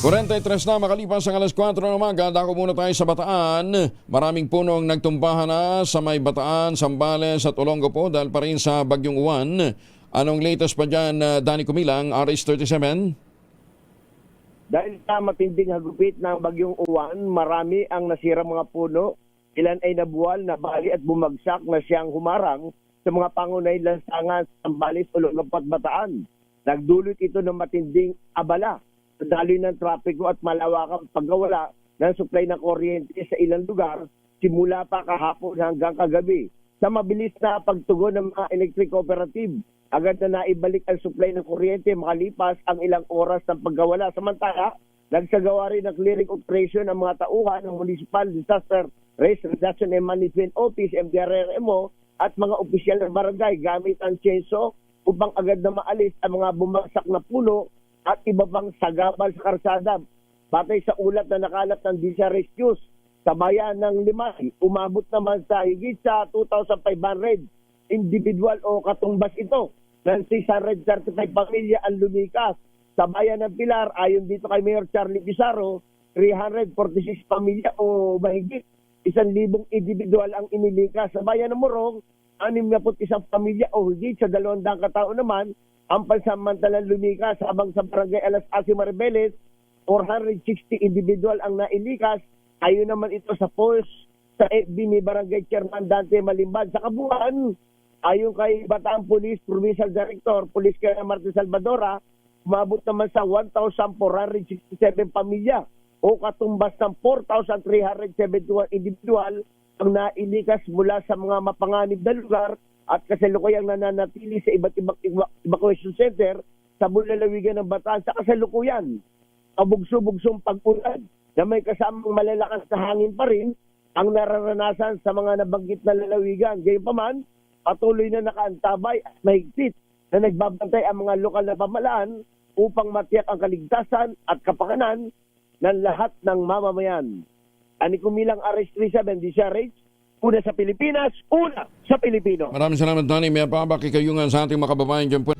43 na makalipas ang alas 4 ng umaga, dako muna tayo sa Bataan. Maraming punong nagtumbahan na sa may Bataan, Sambales at Olongapo dahil pa rin sa Bagyong Uwan. Anong latest pa dyan, uh, Danny Kumilang, RH37? Dahil sa matinding hagupit ng bagyong uwan, marami ang nasira mga puno. Ilan ay nabuwal, nabali at bumagsak na siyang humarang sa mga pangunay lansangan sa Sambales, Olongapo at Bataan. Nagdulot ito ng matinding abala daloy ng trapiko at malawakang pagkawala ng supply ng kuryente sa ilang lugar simula pa kahapon hanggang kagabi. Sa mabilis na pagtugon ng mga electric cooperative, agad na naibalik ang supply ng kuryente makalipas ang ilang oras ng pagkawala. Samantala, nagsagawa rin ng clearing operation ang mga tauhan ng Municipal Disaster Risk Reduction and Management Office, MDRRMO, at mga opisyal ng barangay gamit ang chainsaw upang agad na maalis ang mga bumagsak na puno at iba pang sagabal sa karsada. Batay sa ulat na nakalat ng Disha Rescues sa bayan ng Limay, umabot naman sa higit sa 2,500 individual o katumbas ito ng 635 pamilya ang lumikas. Sa bayan ng Pilar, ayon dito kay Mayor Charlie Pizarro, 346 pamilya o mahigit isang libong individual ang inilikas. Sa bayan ng Morong, 61 pamilya o higit sa dalawang daang katao naman ang pansamantalang lumikas habang sa barangay Alas Asi Maribeles, 460 individual ang nailikas. Ayon naman ito sa post sa FB ni Barangay Chairman Dante Malimbad. Sa kabuuan, ayon kay Bataan Police Provincial Director, Police Kaya Martin Salvadora, umabot naman sa 1,467 pamilya o katumbas ng 4,371 individual ang nailikas mula sa mga mapanganib na lugar at kasalukuyang nananatili sa iba't ibang evacuation center sa bulalawigan ng Bataan sa kasalukuyan. Kabugso-bugsong pag-ulan na may kasamang malalakas na hangin pa rin ang nararanasan sa mga nabanggit na lalawigan. Gayunpaman, patuloy na nakaantabay at mahigpit na nagbabantay ang mga lokal na pamalaan upang matiyak ang kaligtasan at kapakanan ng lahat ng mamamayan. Ani kumilang RS37 di siya Rage, una sa Pilipinas, una sa Pilipino. Maraming salamat, Danny. May pabaki kayungan sa ating mga kababayan dyan po.